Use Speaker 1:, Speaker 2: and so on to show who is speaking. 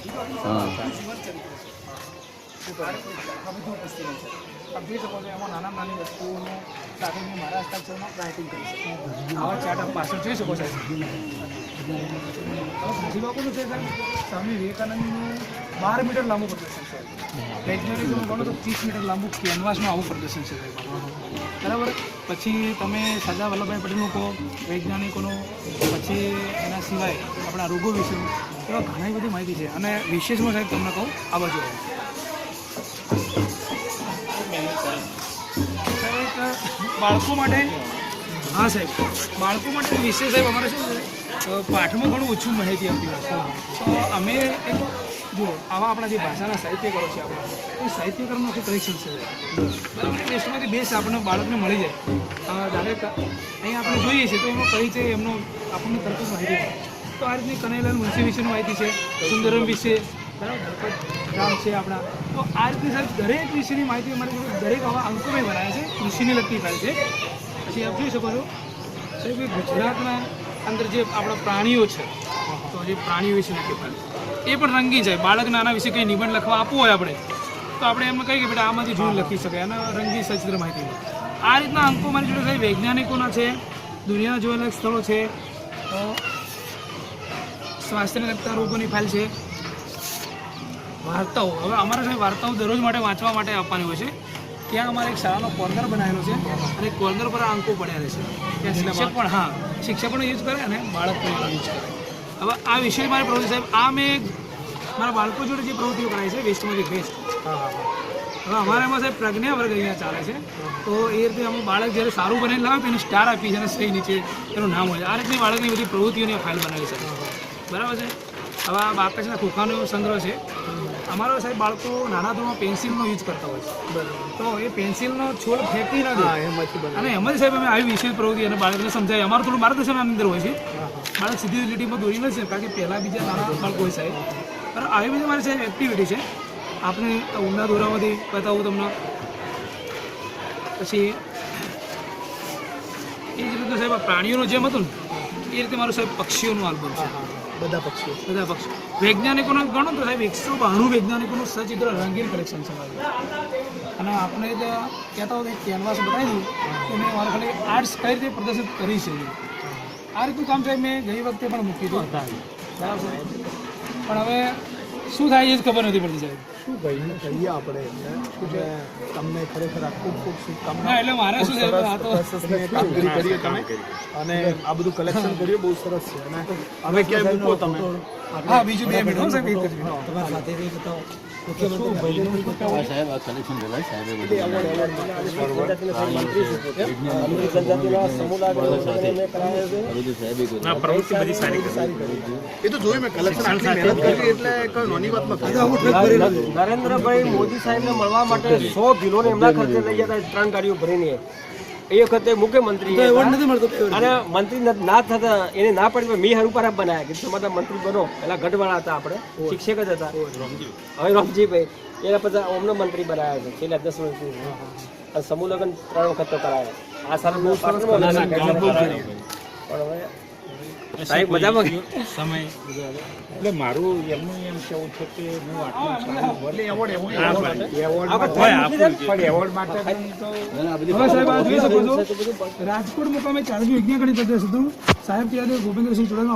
Speaker 1: હા.
Speaker 2: આ બધું ઉપસ્થિત છે આપ જોઈ શકો છો એમાં નાના નાની વસ્તુઓનું સાથે હું મારા હસ્તાક્ષરમાં રાઇટિંગ કરી આવા ચાર્ટ પાછળ જોઈ શકો સાહેબ ગાંધી બાપુનું છે સાહેબ સ્વામી વિવેકાનંદનું બાર મીટર લાંબુ પ્રદર્શન છે વૈજ્ઞાનિકોનું ગણો તો ત્રીસ મીટર લાંબુ કેનવાસમાં આવું પ્રદર્શન છે સાહેબ બરાબર? પછી તમે સરદાર વલ્લભભાઈ પટેલનું કહો, વૈજ્ઞાનિકોનું, પછી એના સિવાય આપણા રોગો વિશેનું એવા ઘણી બધી માહિતી છે. અને વિશેષમાં સાહેબ તમને કહું, આ બાજુ બાળકો માટે, હા સાહેબ, બાળકો માટે વિશેષ સાહેબ અમારે શું છે પાઠમાં ઘણું ઓછું માહિતી આપતી તો અમે એક જો આવા આપણા જે ભાષાના સાહિત્યકારો છે આપણા. એ સાહિત્યકારોનું આખું કલેક્શન છે? બરાબર? ટેસ્ટમાંથી બેસ્ટ આપણને બાળકને મળી જાય. ડાયરેક્ટ અહીંયા આપણે જોઈએ છીએ તો એનો પરિચય, એમનો આપણને તરત માહિતી તો આ રીતની કનૈયાલાલ મુનશી વિશેની માહિતી છે, સુંદરમ વિશે. બરાબર? ગામ છે આપણા. તો આ રીતની સાહેબ દરેક વિષયની માહિતી અમારી જોડે દરેક આવા અંકો મેં બનાવ્યા છે કૃષિને લગતી ફાઇલ છે. પછી આપ જોઈ શકો છો, સાહેબ ગુજરાતના અંદર જે આપણા પ્રાણીઓ છે તો જે પ્રાણીઓ વિશે લખી એ પણ રંગી જાય. બાળકને આના વિશે કંઈ નિબંધ લખવા આપવો હોય આપણે, તો આપણે એમ કહીએ કે બેટા આમાંથી જૂન લખી શકાય. અને રંગી સચિત્ર માહિતી આ રીતના અંકો મારી જોડે સાહેબ વૈજ્ઞાનિકોના છે, દુનિયાના જોવાલાયક સ્થળો છે સ્વાસ્થ્યને લગતા રોગોની ફાઇલ છે. વાર્તાઓ. હવે અમારે સાહેબ વાર્તાઓ દરરોજ માટે વાંચવા માટે આપવાની હોય છે. ત્યાં અમારે એક શાળાનો કોર્નર બનાવેલો છે અને કોર્નર પર આ અંકો પડ્યા રહેશે. ત્યાં શિક્ષક પણ, હા, શિક્ષક પણ યુઝ કરે અને બાળક પણ યુઝ કરે. હવે આ વિષય મારી પ્રવૃત્તિ સાહેબ આ મેં મારા બાળકો જોડે જે પ્રવૃત્તિઓ કરાય છે વેસ્ટમાંથી બેસ્ટ હવે અમારા એમાં સાહેબ પ્રજ્ઞા વર્ગ અહીંયા ચાલે છે. તો એ રીતે અમે બાળક જ્યારે સારું બને લાવે તો એને સ્ટાર આપી છે અને સહી નીચે એનું નામ હોય આ રીતની બાળકની બધી પ્રવૃત્તિઓની ફાઇલ બનાવી છે. બરાબર છે? હવે આ બાપેશના ખોખાનો સંગ્રહ છે. અમારો સાહેબ બાળકો નાના ધોરણમાં પેન્સિલનો યુઝ કરતા હોય છે. તો એ પેન્સિલનો છોડ ફેંકી ના દે. અને એમ જ સાહેબ અમે આવી વિશેષ પ્રવૃત્તિ અને બાળકને સમજાય અમારું થોડું માર્ગદર્શન અંદર હોય છે. બાળક સીધી લીટીમાં દોરી નથી કારણ કે પહેલાં બીજા નાના બાળકો હોય સાહેબ. પણ આવી બધી મારી સાહેબ એક્ટિવિટી છે. આપણે ઊંડા દોરામાંથી બતાવું તમને. પછી એ જ રીતે સાહેબ પ્રાણીઓનું જેમ હતું ને એ રીતે મારું સાહેબ પક્ષીઓનું આલ્બમ છે.
Speaker 3: બધા પક્ષીઓ.
Speaker 2: બધા પક્ષી વૈજ્ઞાનિકોનું ગણો તો સાહેબ એકસો બાણું વૈજ્ઞાનિકોનું સચિત્ર રંગીન કલેક્શન છે મારું. અને આપણે જે કહેતા હોય કેનવાસ બતાવી દઉં તો મેં મારે ખાલી આર્ટ્સ કઈ રીતે પ્રદર્શિત કરી છે. આ રીતનું કામ સાહેબ મેં ગઈ વખતે પણ મૂકી હતું બરાબર પણ હવે શું થાય એ જ ખબર નથી પડતી સાહેબ
Speaker 3: શું કહીએ આપણે એમને તમને ખરેખર આ ખૂબ ખૂબ શુભકામના
Speaker 2: એટલે મારે શું
Speaker 3: કામગીરી કરીએ તમે અને આ બધું કલેક્શન કર્યું બહુ સરસ છે અને હવે ક્યાંય મૂકો તમે
Speaker 2: હા બીજું બે મિનિટ હો સાહેબ એક જ મિનિટ.
Speaker 3: તમારા સાથેથી બતાવો?
Speaker 1: આ સાહેબ આ કલેક્શન કરેલા સાહેબે બધું આ બધું સાહેબે કર્યું
Speaker 3: એ તો જોયું મેં કલેક્શન આટલી મહેનત કરી એટલે કોઈ નાની વાત નથી.
Speaker 4: નરેન્દ્રભાઈ મોદી સાહેબને મળવા માટે સો કિલોને એમના ખર્ચે લઈ જતા ત્રણ ગાડીઓ ભરીને. એ વખતે મુખ્યમંત્રી અને મંત્રી ના થતા એને ના પડી મેં હારું પર બનાવ્યા કે તમારા મંત્રી બનો. પેલા ગઢવાળા હતા આપણે શિક્ષક જ હતા. હવે રમજીભાઈ એના પછી અમને મંત્રી બનાવ્યા છે. છેલ્લા દસ વર્ષથી. સમૂહ લગ્ન ત્રણ વખત તો કરાયા. આ સાલ પણ હવે સાહેબ મજામાં
Speaker 5: સમય એટલે મારું એમનું એમ કેવું છે કે હું આટલું સારું
Speaker 2: એવોર્ડ એવોર્ડ.
Speaker 5: પણ એવોર્ડ માટે તો
Speaker 2: સાહેબ આ જોઈ શકો છો રાજકોટ મુકામે ચારમી વિજ્ઞાન ગણિત હતું સાહેબ ત્યારે ગોવિંદસિંહ ચુડાસમા